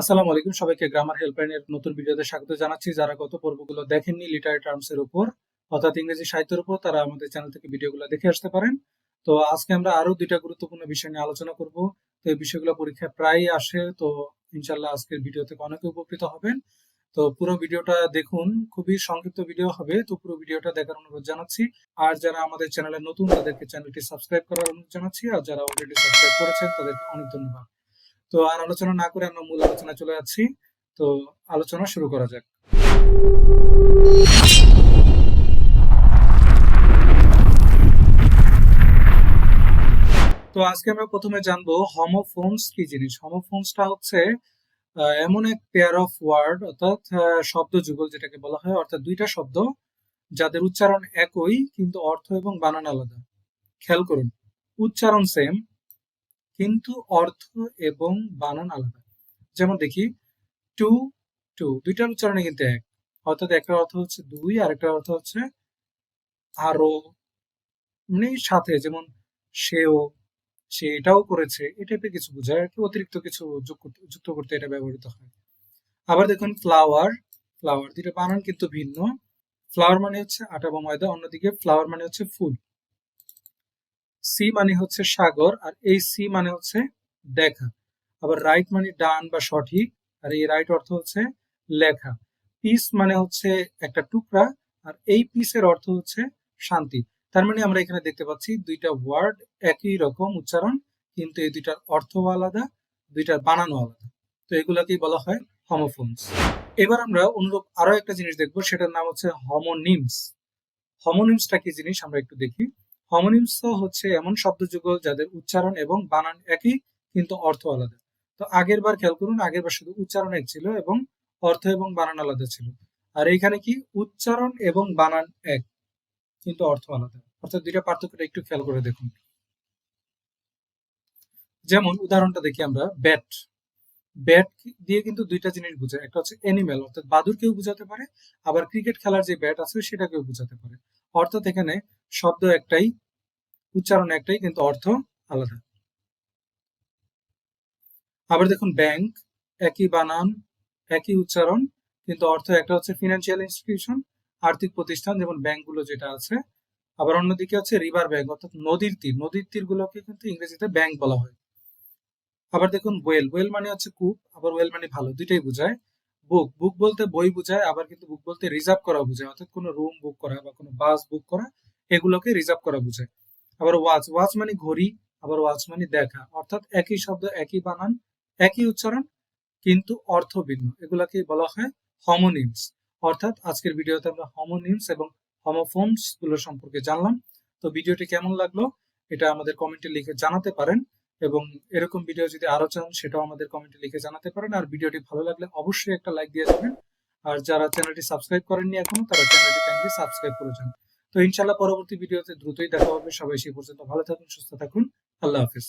আসসালামু আলাইকুম, সবাইকে গ্রামার হেল্পলাইনের নতুন ভিডিওতে স্বাগত জানাচ্ছি। যারা গত পর্বগুলো দেখেননি লিটারি টার্মস এর উপর, অর্থাৎ ইংরেজি সাহিত্যের উপর, তারা আমাদের চ্যানেল থেকে ভিডিওগুলো দেখে আসতে পারেন। তো আজকে আমরা আরও দুইটা গুরুত্বপূর্ণ বিষয় নিয়ে আলোচনা করব। তো এই বিষয়গুলো পরীক্ষায় প্রায়ই আসে, তো ইনশাল্লাহ আজকের ভিডিও থেকে অনেকে উপকৃত হবেন। তো পুরো ভিডিওটা দেখুন, খুবই সংক্ষিপ্ত ভিডিও হবে, তো পুরো ভিডিওটা দেখার অনুরোধ জানাচ্ছি। আর যারা আমাদের চ্যানেলে নতুন, তাদেরকে চ্যানেলটি সাবস্ক্রাইব করার অনুরোধ জানাচ্ছি। আর যারা অলরেডি সাবস্ক্রাইব করেছেন, তাদেরকে অনেক ধন্যবাদ। তো আর আলোচনা না করে আমরা মূল আলোচনা চলে যাচ্ছি। তো আলোচনা শুরু করা যাক। তো আজকে আমরা প্রথমে জানব হোমোফোনস কি জিনিস? হোমোফোনসটা হচ্ছে এমন এক পেয়ার অফ ওয়ার্ড অর্থাৎ শব্দ যুগল যেটাকে বলা হয়, অর্থাৎ দুইটা শব্দ, যাদের উচ্চারণ একই, কিন্তু অর্থ এবং বানান আলাদা। খেয়াল করুন, উচ্চারণ সেম কিন্তু অর্থ এবং বানান আলাদা। যেমন দেখি, টু টু, দুইটার উচ্চারণে কিন্তু এক। অর্থাৎ একটা অর্থ হচ্ছে দুই আর একটা অর্থ হচ্ছে আরও মানে সাথে। যেমন সেও, সে এটাও করেছে, এই টাইপের কিছু বোঝায়। অতিরিক্ত কিছু যুক্ত করতে এটা ব্যবহৃত হয়। আবার দেখুন ফ্লাওয়ার ফ্লাওয়ার দুইটা বানান কিন্তু ভিন্ন। ফ্লাওয়ার মানে হচ্ছে আটা বা ময়দা, অন্যদিকে ফ্লাওয়ার মানে হচ্ছে ফুল। সি মানে হচ্ছে সাগর আর এই সি মানে হচ্ছে দেখা আবার রাইট মানে ডান বা সঠিক আর এই রাইট অর্থ হচ্ছে লেখা। পিস মানে হচ্ছে একটা টুকরা আর এই পিসের অর্থ হচ্ছে শান্তি। তার মানে আমরা এখানে দেখতে পাচ্ছি দুইটা ওয়ার্ড একই রকম উচ্চারণ, কিন্তু এই দুইটার অর্থ আলাদা, দুইটার বানানো আলাদা। তো এগুলাকেই বলা হয় হোমোফোনস এবার আমরা অনুরূপ আরও একটা জিনিস দেখব, সেটার নাম হচ্ছে হমোনিমস হমোনিমসটা কি জিনিস? আমরা একটু দেখি। হমোনিমস হচ্ছে এমন শব্দযুগল যাদের উচ্চারণ এবং বানান একই, কিন্তু অর্থ আলাদা। তো আগের বার খেয়াল করুন, আগের বার শুধু উচ্চারণ এক ছিল এবং অর্থ এবং বানান আলাদা ছিল। আর এইখানে কি? উচ্চারণ এবং বানান এক, কিন্তু অর্থ আলাদা। অর্থাৎ দুইটা পার্থক্যটা একটু খেয়াল করে দেখুন। যেমন উদাহরণটা দেখি আমরা ব্যাট ব্যাট দিয়ে কিন্তু দুইটা জিনিস বোঝায়। একটা হচ্ছে অ্যানিমেল অর্থাৎ বাদুরকেও বোঝাতে পারে, আবার ক্রিকেট খেলার যে ব্যাট আছে সেটাকেও বোঝাতে পারে। অর্থাৎ এখানে শব্দ একটাই, উচ্চারণ একটাই, কিন্তু অর্থ আলাদা। আবার দেখুন ব্যাংক একই বানান, একই উচ্চারণ, কিন্তু অর্থ একটা হচ্ছে ফিনান্সিয়াল ইনস্টিটিউশন আর্থিক প্রতিষ্ঠান, যেমন ব্যাংকগুলো যেটা আছে। আবার অন্যদিকে হচ্ছে রিভার ব্যাংক অর্থাৎ নদীর তীর। নদীর তীরগুলোকে কিন্তু ইংরেজিতে ব্যাংক বলা হয়। আবার দেখুন ওয়েল ওয়েল মানে হচ্ছে কূপ, আবার ওয়েল মানে ভালো, দুইটাই বোঝায়। বুক বুক বলতে বই বোঝায়, আবার কিন্তু বুক বলতে রিজার্ভ করা বোঝায়। অর্থাৎ কোনো রুম বুক করা বা কোনো বাস বুক করা এগুলোকে রিজার্ভ করা বোঝায়। আবার ওয়াচ ওয়াচ মানে ঘড়ি, আবার ওয়াচ মানে দেখা। অর্থাৎ একই শব্দ, একই বানান, একই উচ্চারণ, কিন্তু অর্থ ভিন্ন। এগুলাকে বলা হয় হমোনিমস অর্থাৎ আজকের ভিডিওতে আমরা হমোনিমস এবং হোমোফোনসগুলো সম্পর্কে জানলাম। তো ভিডিওটি কেমন লাগল এটা আমাদের কমেন্টে লিখে জানাতে পারেন এবং এরকম ভিডিও যদি আরও চান, সেটাও আমাদের কমেন্টে লিখে জানাতে পারেন। আর ভিডিওটি ভালো লাগলে অবশ্যই একটা লাইক দিয়ে যাবেন। আর যারা চ্যানেলটি সাবস্ক্রাইব করেননি এখনও, তারা চ্যানেলটি সাবস্ক্রাইব করে যান। তো ইনশাল্লাহ পরবর্তী ভিডিওতে দ্রুতই দেখা হবে। সবাই সেই পর্যন্ত ভালো থাকুন, সুস্থ থাকুন। আল্লাহ হাফিজ।